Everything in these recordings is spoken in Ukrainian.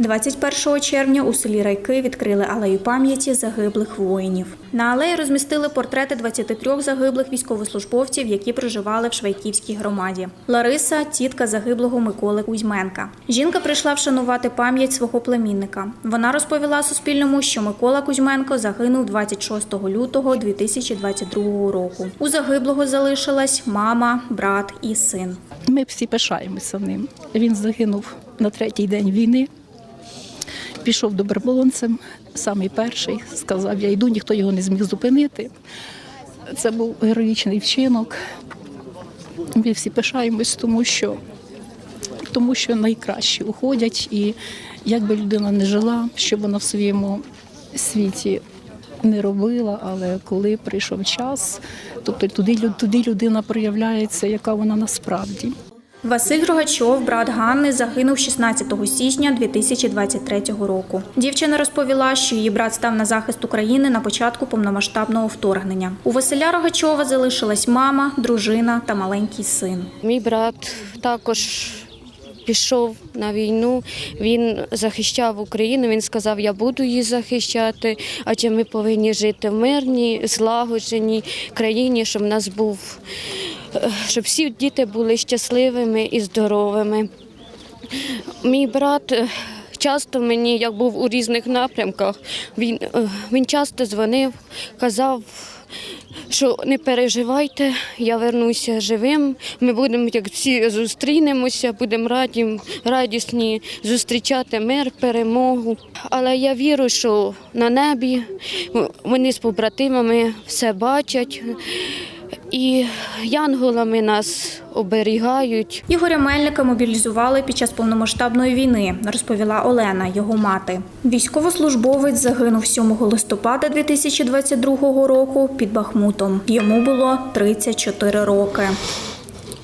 21 червня у селі Райки відкрили алею пам'яті загиблих воїнів. На алеї розмістили портрети 23 загиблих військовослужбовців, які проживали в Швайківській громаді. Лариса тітка загиблого Миколи Кузьменка. Жінка прийшла вшанувати пам'ять свого племінника. Вона розповіла Суспільному, що Микола Кузьменко загинув 26 лютого 2022 року. У загиблого залишилась мама, брат і син. Ми всі пишаємося ним. Він загинув на третій день війни. Пішов доброволонцем, самий перший, сказав, я йду, ніхто його не зміг зупинити. Це був героїчний вчинок. Ми всі пишаємось, тому що, тому що найкращі уходять. І як би людина не жила, що вона в своєму світі не робила, але коли прийшов час, тобто туди, туди людина проявляється, яка вона насправді. Василь Рогачов, брат Ганни, загинув 16 січня 2023 року. Дівчина розповіла, що її брат став на захист України на початку повномасштабного вторгнення. У Василя Рогачова залишилась мама, дружина та маленький син. Мій брат також пішов на війну. Він захищав Україну. Він сказав, я буду її захищати, адже ми повинні жити в мирній, злагодженій країні, щоб в нас був, щоб всі діти були щасливими і здоровими. Мій брат. е, Часто мені, як був у різних напрямках, він, е, він часто дзвонив, казав, що не переживайте, я вернуся живим. Ми будемо, як всі зустрінемося, будемо раді, радісні зустрічати мир, перемогу. Але я вірю, що на небі вони з побратимами все бачать. І янголами нас оберігають. Ігоря Мельника мобілізували під час повномасштабної війни, розповіла Олена, його мати. Військовослужбовець загинув 7 листопада 2022 року під Бахмутом. Йому було 34 роки.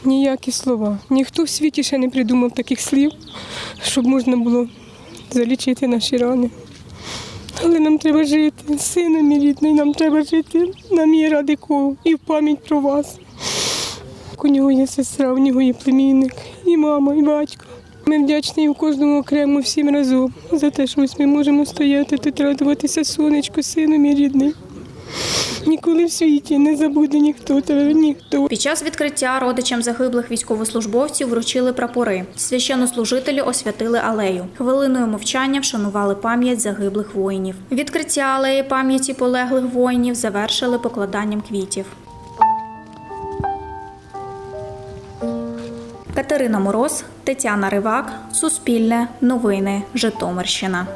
Ніякі слова. Ніхто в світі ще не придумав таких слів, щоб можна було залічити наші рани. Але нам треба жити, сину мій рідний, нам треба жити. Нам є ради кого і в пам'ять про вас. У нього є сестра, у нього є племінник, і мама, і батько. Ми вдячні у кожному окремо всім разом за те, що ми можемо стояти тут, радуватися сонечку, сину мій рідний. Ніколи в світі не забуде ніхто тебе, ніхто. Під час відкриття родичам загиблих військовослужбовців вручили прапори. Священнослужителі освятили алею. Хвилиною мовчання вшанували пам'ять загиблих воїнів. Відкриття алеї пам'яті полеглих воїнів завершили покладанням квітів. Катерина Мороз, Тетяна Ривак, Суспільне, Новини, Житомирщина.